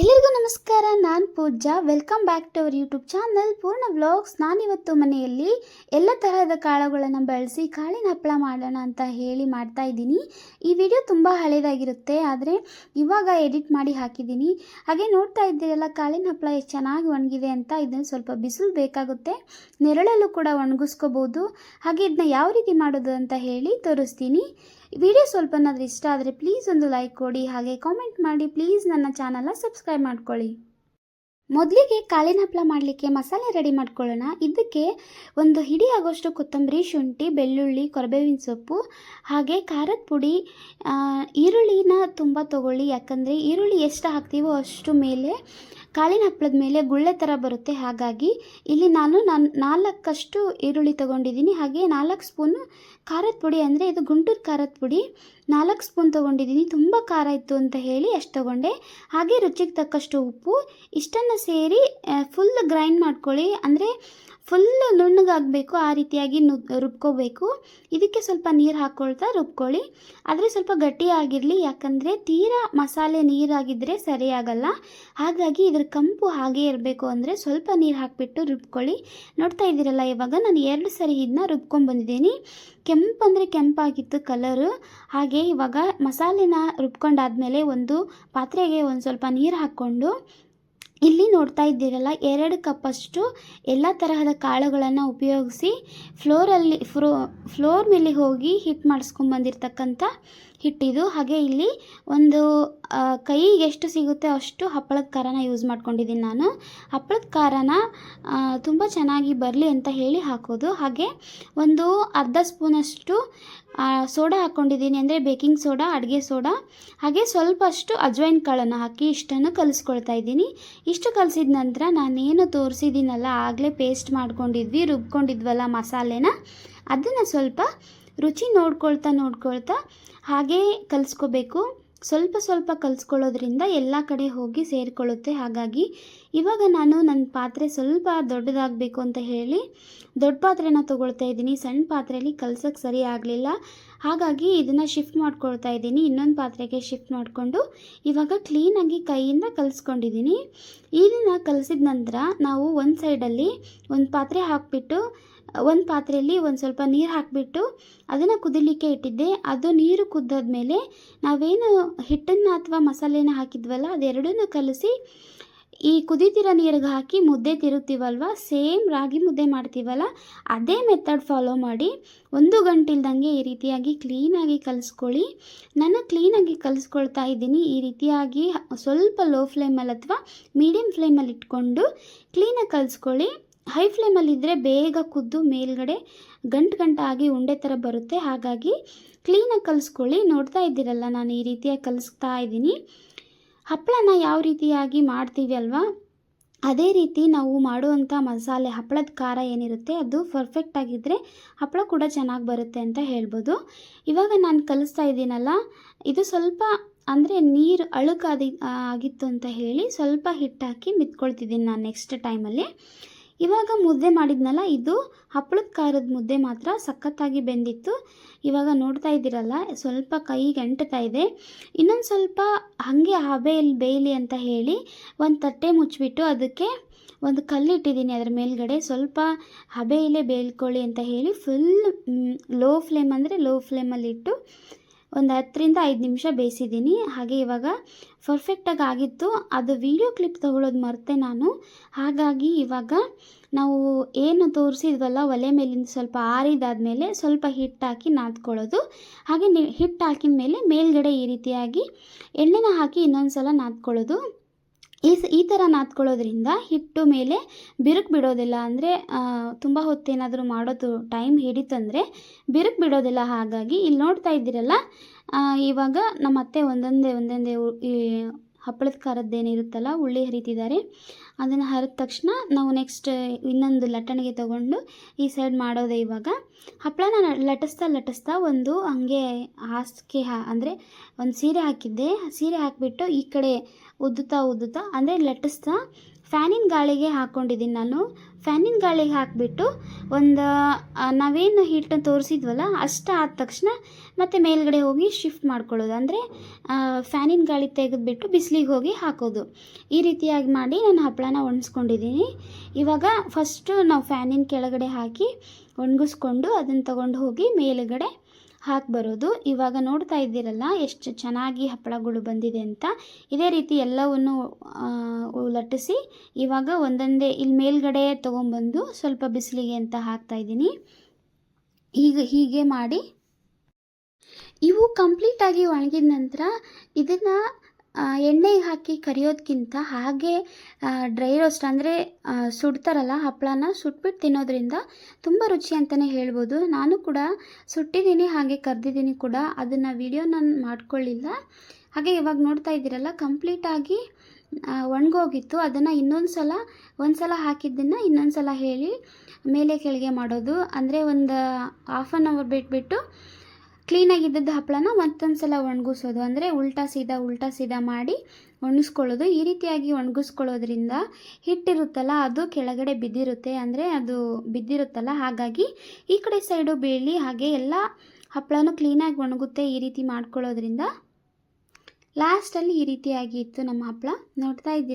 ಎಲ್ಲರಿಗೂ ನಮಸ್ಕಾರ, ನಾನು Pooja welcome back to our YouTube channel Poorna vlogs ನಾನಿವತ್ತು ಮನೆಯಲ್ಲಿ ಎಲ್ಲ ತರಹದ ಕಾಳುಗಳನ್ನು ಬಳಸಿ ಕಾಳಿನ ಹಪ್ಪಳ ಮಾಡೋಣ ಅಂತ ಹೇಳಿ ಮಾಡ್ತಾ ಇದ್ದೀನಿ. ಈ ವಿಡಿಯೋ ತುಂಬ ಹಳೇದಾಗಿರುತ್ತೆ, ಆದರೆ ಇವಾಗ ಎಡಿಟ್ ಮಾಡಿ ಹಾಕಿದ್ದೀನಿ. ಹಾಗೆ ನೋಡ್ತಾ ಇದ್ದೀರಲ್ಲ, ಕಾಳಿನ ಹಪ್ಪಳ ಎಷ್ಟು ಚೆನ್ನಾಗಿ ಒಣಗಿದೆ ಅಂತ. ಇದನ್ನು ಸ್ವಲ್ಪ ಬಿಸಿಲು ಬೇಕಾಗುತ್ತೆ. ನೆರಳಲ್ಲೂ ಕೂಡ ಒಣಗಿಸ್ಕೋಬೋದು. ಹಾಗೆ ಇದನ್ನ ಯಾವ ರೀತಿ ಮಾಡೋದು ಅಂತ ಹೇಳಿ ತೋರಿಸ್ತೀನಿ. ವಿಡಿಯೋ ಸ್ವಲ್ಪನಾದರೂ ಇಷ್ಟ ಆದರೆ ಪ್ಲೀಸ್ ಒಂದು ಲೈಕ್ ಕೊಡಿ, ಹಾಗೆ ಕಾಮೆಂಟ್ ಮಾಡಿ ಪ್ಲೀಸ್ ನನ್ನ ಚಾನಲ್ನ ಸಬ್ಸ್ಕ್ರೈಬ್ ಮಾಡ್ಕೊಳ್ಳಿ. ಮೊದಲಿಗೆ ಕಾಳಿನ ಹಪ್ಪಳ ಮಾಡಲಿಕ್ಕೆ ಮಸಾಲೆ ರೆಡಿ ಮಾಡ್ಕೊಳ್ಳೋಣ. ಇದಕ್ಕೆ ಒಂದು ಹಿಡಿ ಆಗೋಷ್ಟು ಕೊತ್ತಂಬರಿ, ಶುಂಠಿ, ಬೆಳ್ಳುಳ್ಳಿ, ಕೊರಬೇವಿನ ಸೊಪ್ಪು, ಹಾಗೆ ಖಾರದ ಪುಡಿ ಈರುಳ್ಳಿನ ತುಂಬ ತಗೊಳ್ಳಿ. ಯಾಕಂದರೆ ಈರುಳ್ಳಿ ಎಷ್ಟು ಹಾಕ್ತೀವೋ ಅಷ್ಟು ಮೇಲೆ ಕಾಳಿನ ಹಪ್ಪಳದ ಮೇಲೆ ಗುಳ್ಳೆ ಥರ ಬರುತ್ತೆ. ಹಾಗಾಗಿ ಇಲ್ಲಿ ನಾನು ನಾನು ನಾಲ್ಕಷ್ಟು ಈರುಳ್ಳಿ ತೊಗೊಂಡಿದ್ದೀನಿ. ಹಾಗೆ ನಾಲ್ಕು ಸ್ಪೂನು ಖಾರದ ಪುಡಿ, ಅಂದರೆ ಇದು ಗುಂಟೂರು ಖಾರದ ಪುಡಿ. ನಾಲ್ಕು ಸ್ಪೂನ್ ತೊಗೊಂಡಿದ್ದೀನಿ. ತುಂಬ ಖಾರ ಇತ್ತು ಅಂತ ಹೇಳಿ ಅಷ್ಟು ತೊಗೊಂಡೆ. ಹಾಗೆ ರುಚಿಗೆ ತಕ್ಕಷ್ಟು ಉಪ್ಪು, ಇಷ್ಟನ್ನು ಸೇರಿ ಫುಲ್ ಗ್ರೈಂಡ್ ಮಾಡ್ಕೊಳ್ಳಿ. ಅಂದರೆ ಫುಲ್ ನುಣ್ಣಗಾಗಬೇಕು, ಆ ರೀತಿಯಾಗಿ ನು, ರುಬ್ಕೋಬೇಕು. ಇದಕ್ಕೆ ಸ್ವಲ್ಪ ನೀರು ಹಾಕ್ಕೊಳ್ತಾ ರುಬ್ಕೊಳ್ಳಿ. ಆದರೆ ಸ್ವಲ್ಪ ಗಟ್ಟಿಯಾಗಿರಲಿ ಯಾಕಂದರೆ ತೀರಾ ಮಸಾಲೆ ನೀರಾಗಿದ್ದರೆ ಸರಿಯಾಗಲ್ಲ ಹಾಗಾಗಿ ಇದರ ಕಂಪು ಹಾಗೇ ಇರಬೇಕು ಅಂದರೆ ಸ್ವಲ್ಪ ನೀರು ಹಾಕಿಬಿಟ್ಟು ರುಬ್ಕೊಳ್ಳಿ. ನೋಡ್ತಾ ಇದ್ದೀರಲ್ಲ, ಇವಾಗ ನಾನು ಎರಡು ಸರಿ ಇದನ್ನ ರುಬ್ಕೊಂಬಂದಿದ್ದೀನಿ ಕೆಂಪು ಅಂದರೆ ಕೆಂಪಾಗಿತ್ತು ಕಲರು ಹಾಗೆ ಇವಾಗ ಮಸಾಲೆನ ರುಬ್ಕೊಂಡಾದ್ಮೇಲೆ ಒಂದು ಪಾತ್ರೆಗೆ ಒಂದು ಸ್ವಲ್ಪ ನೀರು ಹಾಕ್ಕೊಂಡು ಇಲ್ಲಿ ನೋಡ್ತಾ ಇದ್ದೀರಲ್ಲ, ಎರಡು ಕಪ್ಪಷ್ಟು ಎಲ್ಲ ತರಹದ ಕಾಳುಗಳನ್ನು ಉಪಯೋಗಿಸಿ ಫ್ಲೋರಲ್ಲಿ ಫ್ರೋ ಫ್ಲೋರ್ ಮೇಲೆ ಹೋಗಿ ಹಿಟ್ ಮಾಡಿಸ್ಕೊಂಬಂದಿರ್ತಕ್ಕಂಥ ಹಿಟ್ಟಿದು ಹಾಗೆ ಇಲ್ಲಿ ಒಂದು ಕೈಗೆ ಎಷ್ಟು ಸಿಗುತ್ತೆ ಅಷ್ಟು ಹಪ್ಪಳದ ಖಾರನ ಯೂಸ್ ಮಾಡ್ಕೊಂಡಿದ್ದೀನಿ ನಾನು. ಹಪ್ಪಳದ ಖಾರನ ತುಂಬ ಚೆನ್ನಾಗಿ ಬರಲಿ ಅಂತ ಹೇಳಿ ಹಾಕೋದು. ಹಾಗೆ ಒಂದು ಅರ್ಧ ಸ್ಪೂನಷ್ಟು ಸೋಡಾ ಹಾಕ್ಕೊಂಡಿದ್ದೀನಿ ಅಂದರೆ ಬೇಕಿಂಗ್ ಸೋಡಾ, ಅಡುಗೆ ಸೋಡಾ. ಹಾಗೆ ಸ್ವಲ್ಪ ಅಷ್ಟು ಅಜ್ವೈನ್ ಕಾಳನ್ನು ಹಾಕಿ ಇಷ್ಟನ್ನು ಕಲಿಸ್ಕೊಳ್ತಾ ಇದ್ದೀನಿ. ಇಷ್ಟು ಕಲಿಸಿದ ನಂತರ ನಾನೇನು ತೋರಿಸಿದ್ದೀನಲ್ಲ, ಆಗಲೇ ಪೇಸ್ಟ್ ಮಾಡ್ಕೊಂಡಿದ್ವಿ, ರುಬ್ಕೊಂಡಿದ್ವಲ್ಲ ಮಸಾಲೆನ. ಅದನ್ನು ಸ್ವಲ್ಪ ರುಚಿ ನೋಡ್ಕೊಳ್ತಾ ನೋಡ್ಕೊಳ್ತಾ ಹಾಗೇ ಕಲಿಸ್ಕೋಬೇಕು. ಸ್ವಲ್ಪ ಸ್ವಲ್ಪ ಕಲಿಸ್ಕೊಳ್ಳೋದ್ರಿಂದ ಎಲ್ಲ ಕಡೆ ಹೋಗಿ ಸೇರಿಕೊಳ್ಳುತ್ತೆ. ಹಾಗಾಗಿ ಇವಾಗ ನಾನು ನನ್ನ ಪಾತ್ರೆ ಸ್ವಲ್ಪ ದೊಡ್ಡದಾಗಬೇಕು ಅಂತ ಹೇಳಿ ದೊಡ್ಡ ಪಾತ್ರೆನ ತೊಗೊಳ್ತಾ ಇದ್ದೀನಿ. ಸಣ್ಣ ಪಾತ್ರೆಯಲ್ಲಿ ಕಲ್ಸೋಕ್ಕೆ ಸರಿ ಆಗಲಿಲ್ಲ. ಹಾಗಾಗಿ ಇದನ್ನು ಶಿಫ್ಟ್ ಮಾಡ್ಕೊಳ್ತಾ ಇದ್ದೀನಿ. ಇನ್ನೊಂದು ಪಾತ್ರೆಗೆ ಶಿಫ್ಟ್ ಮಾಡಿಕೊಂಡು ಇವಾಗ ಕ್ಲೀನಾಗಿ ಕೈಯಿಂದ ಕಲಿಸ್ಕೊಂಡಿದ್ದೀನಿ. ಇದನ್ನು ಕಲಸಿದ ನಂತರ ನಾವು ಒಂದು ಸೈಡಲ್ಲಿ ಒಂದು ಪಾತ್ರೆ ಹಾಕಿಬಿಟ್ಟು ಒಂದು ಪಾತ್ರೆಯಲ್ಲಿ ಒಂದು ಸ್ವಲ್ಪ ನೀರು ಹಾಕಿಬಿಟ್ಟು ಅದನ್ನು ಕುದಿಲಿಕ್ಕೆ ಇಟ್ಟಿದ್ದೆ. ಅದು ನೀರು ಕುದ್ದಾದ್ಮೇಲೆ ನಾವೇನು ಹಿಟ್ಟನ್ನು ಅಥವಾ ಮಸಾಲೆನ ಹಾಕಿದ್ವಲ್ಲ, ಅದೆರಡನ್ನೂ ಕಲಸಿ ಈ ಕುದೀತಿರೋ ನೀರಿಗೆ ಹಾಕಿ ಮುದ್ದೆ ತಿರುತ್ತೀವಲ್ವ ಸೇಮ್ ರಾಗಿ ಮುದ್ದೆ ಮಾಡ್ತೀವಲ್ಲ, ಅದೇ ಮೆಥಡ್ ಫಾಲೋ ಮಾಡಿ ಒಂದು ಗಂಟಿಲ್ದಂಗೆ ಈ ರೀತಿಯಾಗಿ ಕ್ಲೀನಾಗಿ ಕಲಿಸ್ಕೊಳ್ಳಿ. ನಾನು ಕ್ಲೀನಾಗಿ ಕಲಿಸ್ಕೊಳ್ತಾ ಇದ್ದೀನಿ ಈ ರೀತಿಯಾಗಿ ಸ್ವಲ್ಪ ಲೋ ಫ್ಲೇಮಲ್ಲಿ ಅಥವಾ ಮೀಡಿಯಮ್ ಫ್ಲೇಮಲ್ಲಿ ಇಟ್ಕೊಂಡು ಕ್ಲೀನಾಗಿ ಕಲಿಸ್ಕೊಳ್ಳಿ. ಹೈ ಫ್ಲೇಮಲ್ಲಿದ್ದರೆ ಬೇಗ ಕುದ್ದು ಮೇಲ್ಗಡೆ ಗಂಟು ಗಂಟಾಗಿ ಉಂಡೆ ಥರ ಬರುತ್ತೆ. ಹಾಗಾಗಿ ಕ್ಲೀನಾಗಿ ಕಲಿಸ್ಕೊಳ್ಳಿ. ನೋಡ್ತಾ ಇದ್ದೀರಲ್ಲ, ನಾನು ಈ ರೀತಿಯಾಗಿ ಕಲಿಸ್ತಾ ಇದ್ದೀನಿ. ಹಪ್ಪಳನ ಯಾವ ರೀತಿಯಾಗಿ ಮಾಡ್ತೀವಿ ಅಲ್ವಾ? ಅದೇ ರೀತಿ ನಾವು ಮಾಡುವಂಥ ಮಸಾಲೆ, ಹಪ್ಪಳದ ಖಾರ ಏನಿರುತ್ತೆ, ಅದು ಪರ್ಫೆಕ್ಟ್ ಆಗಿದ್ದರೆ ಹಪ್ಪಳ ಕೂಡ ಚೆನ್ನಾಗಿ ಬರುತ್ತೆ ಅಂತ ಹೇಳ್ಬೋದು. ಇವಾಗ ನಾನು ಕಲಿಸ್ತಾ ಇದ್ದೀನಲ್ಲ, ಇದು ಸ್ವಲ್ಪ ಅಂದರೆ ನೀರು ಅಳುಕಾದಿ ಆಗಿತ್ತು ಅಂತ ಹೇಳಿ ಸ್ವಲ್ಪ ಹಿಟ್ಟಾಕಿ ಮಿತ್ಕೊಳ್ತಿದ್ದೀನಿ ನಾನು ನೆಕ್ಸ್ಟ್ ಟೈಮಲ್ಲಿ ಇವಾಗ ಮುದ್ದೆ ಮಾಡಿದ್ನಲ್ಲ, ಇದು ಹಪ್ಪಳದ ಖಾರದ ಮುದ್ದೆ ಮಾತ್ರ ಸಖತ್ತಾಗಿ ಬೆಂದಿತ್ತು. ಇವಾಗ ನೋಡ್ತಾ ಇದ್ದೀರಲ್ಲ, ಸ್ವಲ್ಪ ಕೈಗೆ ಅಂಟ್ತಾ ಇದೆ. ಇನ್ನೊಂದು ಸ್ವಲ್ಪ ಹಾಗೆ ಹಬೆಯಲ್ಲಿ ಬೇಯಲಿ ಅಂತ ಹೇಳಿ ಒಂದು ತಟ್ಟೆ ಮುಚ್ಚಿಬಿಟ್ಟು ಅದಕ್ಕೆ ಒಂದು ಕಲ್ಲಿಟ್ಟಿದ್ದೀನಿ ಅದರ ಮೇಲ್ಗಡೆ. ಸ್ವಲ್ಪ ಹಬೆಯಲ್ಲೇ ಬೇಯ್ಕೊಳ್ಳಿ ಅಂತ ಹೇಳಿ ಫುಲ್ ಲೋ ಫ್ಲೇಮ್ ಅಂದರೆ ಲೋ ಫ್ಲೇಮಲ್ಲಿ ಇಟ್ಟು ಒಂದು ಹತ್ತರಿಂದ ಐದು ನಿಮಿಷ ಬೇಯಿಸಿದ್ದೀನಿ. ಹಾಗೆ ಇವಾಗ ಪರ್ಫೆಕ್ಟಾಗಿ ಆಗಿತ್ತು. ಅದು ವಿಡಿಯೋ ಕ್ಲಿಪ್ ತಗೊಳ್ಳೋದು ಮರೆತೆ ನಾನು. ಹಾಗಾಗಿ ಇವಾಗ ನಾವು ಏನು ತೋರಿಸಿದ್ವಲ್ಲ ಒಲೆ ಮೇಲಿಂದ ಸ್ವಲ್ಪ ಆರಿದಾದ್ಮೇಲೆ ಸ್ವಲ್ಪ ಹಿಟ್ಟು ಹಾಕಿ ನಾದ್ಕೊಳ್ಳೋದು. ಹಾಗೆ ಹಿಟ್ಟು ಹಾಕಿದ ಮೇಲೆ ಮೇಲ್ಗಡೆ ಈ ರೀತಿಯಾಗಿ ಎಣ್ಣೆನ ಹಾಕಿ ಇನ್ನೊಂದು ಸಲ ನಾದ್ಕೊಳ್ಳೋದು. ಈ ಈ ಥರ ನಾದ್ಕೊಳ್ಳೋದ್ರಿಂದ ಹಿಟ್ಟು ಮೇಲೆ ಬಿರುಕು ಬಿಡೋದಿಲ್ಲ ಅಂದರೆ ತುಂಬ ಹೊತ್ತೇನಾದರೂ ಮಾಡೋದು ಟೈಮ್ ಹಿಡಿತಂದರೆ ಬಿರುಕು ಬಿಡೋದಿಲ್ಲ. ಹಾಗಾಗಿ ಇಲ್ಲಿ ನೋಡ್ತಾ ಇದ್ದೀರಲ್ಲ ಇವಾಗ ನಮ್ಮ ಅತ್ತೆ ಒಂದೊಂದೇ ಒಂದೊಂದೇ ಈ ಹಪ್ಪಳದ ಖಾರದ್ದೇನಿರುತ್ತಲ್ಲ ಉಳ್ಳಿ ಹರಿತಿದ್ದಾರೆ. ಅದನ್ನು ಹರಿದ ತಕ್ಷಣ ನಾವು ನೆಕ್ಸ್ಟ್ ಇನ್ನೊಂದು ಲಟ್ಟಣಿಗೆ ತಗೊಂಡು ಈ ಸೈಡ್ ಮಾಡೋದೇ ಇವಾಗ. ಹಪ್ಪಳನ ಲಟಿಸ್ತಾ ಲಟಿಸ್ತಾ ಒಂದು ಹಾಗೆ ಹಾಸಿಗೆ ಹಾ, ಅಂದರೆ ಒಂದು ಸೀರೆ ಹಾಕಿದ್ದೆ. ಸೀರೆ ಹಾಕಿಬಿಟ್ಟು ಈ ಕಡೆ ಉದ್ದುತ್ತಾ ಉದ್ದುತ್ತಾ, ಅಂದರೆ ಲಟ್ಟಿಸ್ತಾ ಫ್ಯಾನಿನ ಗಾಳಿಗೆ ಹಾಕ್ಕೊಂಡಿದ್ದೀನಿ ನಾನು. ಫ್ಯಾನಿನ ಗಾಳಿಗೆ ಹಾಕಿಬಿಟ್ಟು ಒಂದು ನಾವೇನು ಹೀಟನ್ನು ತೋರಿಸಿದ್ವಲ್ಲ, ಅಷ್ಟು ಆದ ತಕ್ಷಣ ಮತ್ತೆ ಮೇಲ್ಗಡೆ ಹೋಗಿ ಶಿಫ್ಟ್ ಮಾಡ್ಕೊಳ್ಳೋದು. ಅಂದರೆ ಫ್ಯಾನಿನ ಗಾಳಿ ತೆಗೆದುಬಿಟ್ಟು ಬಿಸಿಲಿಗೆ ಹೋಗಿ ಹಾಕೋದು. ಈ ರೀತಿಯಾಗಿ ಮಾಡಿ ನಾನು ಹಪ್ಪಳನ ಒಣಸ್ಕೊಂಡಿದ್ದೀನಿ. ಇವಾಗ ಫಸ್ಟು ನಾವು ಫ್ಯಾನಿನ ಕೆಳಗಡೆ ಹಾಕಿ ಒಣಗಿಸ್ಕೊಂಡು ಅದನ್ನು ತಗೊಂಡು ಹೋಗಿ ಮೇಲುಗಡೆ ಹಾಕಿ ಬರೋದು. ಇವಾಗ ನೋಡ್ತಾ ಇದ್ದೀರಲ್ಲ ಎಷ್ಟು ಚೆನ್ನಾಗಿ ಹಪ್ಪಳಗಳು ಬಂದಿದೆ ಅಂತ. ಇದೇ ರೀತಿ ಎಲ್ಲವನ್ನು ಲಟ್ಟಿಸಿ ಇವಾಗ ಒಂದೊಂದೇ ಇಲ್ಲಿ ಮೇಲ್ಗಡೆ ತೊಗೊಂಬಂದು ಸ್ವಲ್ಪ ಬಿಸಿಲಿಗೆ ಅಂತ ಹಾಕ್ತಾ ಇದ್ದೀನಿ. ಈಗ ಹೀಗೆ ಮಾಡಿ ಇವು ಕಂಪ್ಲೀಟಾಗಿ ಒಣಗಿದ ನಂತರ ಇದನ್ನು ಎಣ್ಣೆಗೆ ಹಾಕಿ ಕರಿಯೋದಕ್ಕಿಂತ ಹಾಗೆ ಡ್ರೈ ರೋಸ್ಟ್ ಅಂದರೆ ಸುಡ್ತಾರಲ್ಲ ಹಪ್ಪಳನ ಸುಟ್ಬಿಟ್ಟು ತಿನ್ನೋದ್ರಿಂದ ತುಂಬ ರುಚಿ ಅಂತಲೇ ಹೇಳ್ಬೋದು. ನಾನು ಕೂಡ ಸುಟ್ಟಿದ್ದೀನಿ, ಹಾಗೆ ಕರೆದಿದ್ದೀನಿ ಕೂಡ. ಅದನ್ನು ವಿಡಿಯೋ ನಾನು ಮಾಡ್ಕೊಳ್ಳಿಲ್ಲ. ಹಾಗೆ ಇವಾಗ ನೋಡ್ತಾ ಇದ್ದೀರಲ್ಲ ಕಂಪ್ಲೀಟಾಗಿ ಒಣಗೋಗಿತ್ತು. ಅದನ್ನು ಇನ್ನೊಂದು ಸಲ ಒಂದು ಸಲ ಹಾಕಿದ್ದನ್ನು ಇನ್ನೊಂದು ಸಲ ಹೇಳಿ, ಮೇಲೆ ಕೆಳಗೆ ಮಾಡೋದು. ಅಂದರೆ ಒಂದು ಹಾಫ್ ಆನ್ ಅವರ್ ಬಿಟ್ಬಿಟ್ಟು ಕ್ಲೀನಾಗಿದ್ದದ್ದು ಹಪ್ಪಳನ ಮತ್ತೊಂದು ಸಲ ಒಣಗಿಸೋದು. ಅಂದರೆ ಉಲ್ಟಾ ಸೀದಾ ಉಲ್ಟಾ ಸೀದಾ ಮಾಡಿ ಒಣಗಿಸ್ಕೊಳ್ಳೋದು ಈ ರೀತಿಯಾಗಿ ಒಣಗಿಸ್ಕೊಳ್ಳೋದ್ರಿಂದ ಹಿಟ್ಟಿರುತ್ತಲ್ಲ, ಅದು ಕೆಳಗಡೆ ಬಿದ್ದಿರುತ್ತೆ. ಅಂದರೆ ಅದು ಬಿದ್ದಿರುತ್ತಲ್ಲ, ಹಾಗಾಗಿ ಈ ಕಡೆ ಸೈಡು ಬೀಳಿ, ಹಾಗೆ ಎಲ್ಲ ಹಪ್ಪಳನೂ ಕ್ಲೀನಾಗಿ ಒಣಗುತ್ತೆ ಈ ರೀತಿ ಮಾಡ್ಕೊಳ್ಳೋದ್ರಿಂದ. ಲಾಸ್ಟಲ್ಲಿ ಈ ರೀತಿಯಾಗಿ ಇತ್ತು ನಮ್ಮ ಹಪ್ಪಳ ನೋಡ್ತಾ ಇದ್ದೀರಿ?